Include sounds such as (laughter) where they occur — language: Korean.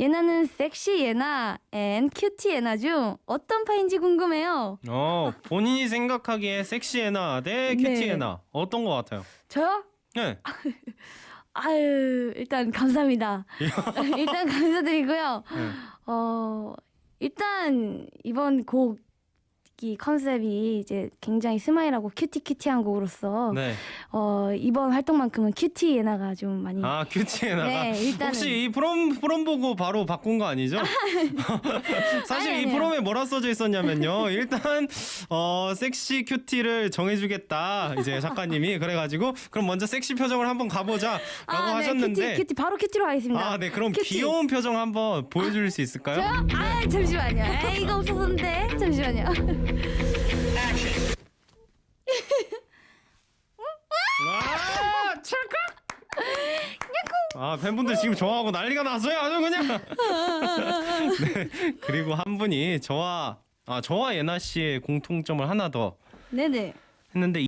예나는 섹시 예나 앤 큐티 예나 중 어떤 파인지 궁금해요. 어 본인이 생각하기에 섹시 애나 대 큐티 네. 어떤 것 같아요? 저요? 네. (laughs) 아유 일단 감사합니다. (laughs) 일단 감사드리고요. 네. 어 일단 이번 곡 이 컨셉이 이제 굉장히 스마일하고 큐티 큐티한 곡으로서 네. 어 이번 활동만큼은 큐티 예나가 좀 많이 아 큐티 애나가 네, 일단은 혹시 이 프롬 프롬 보고 바로 바꾼 거 아니죠? (laughs) 사실 아니, 이 아니에요. 프롬에 뭐라 써져 있었냐면요. 일단 어 섹시 큐티를 정해주겠다 이제 작가님이 그래가지고 그럼 먼저 섹시 표정을 한번 가보자라고 아, 하셨는데 네, 큐티 큐티 바로 큐티로 하겠습니다. 아네 그럼 큐티. 귀여운 표정 한번 보여줄 수 있을까요? 저요? 아 잠시만요. 에이, 이거 없었는데 잠시만요. 아 찰칵 아 팬분들 지금 좋아하고 난리가 났어요? 아주 그냥. (laughs) 네 그리고 한 분이 저와 아 저와 예나 씨의 공통점을 하나 더 네네. 했는데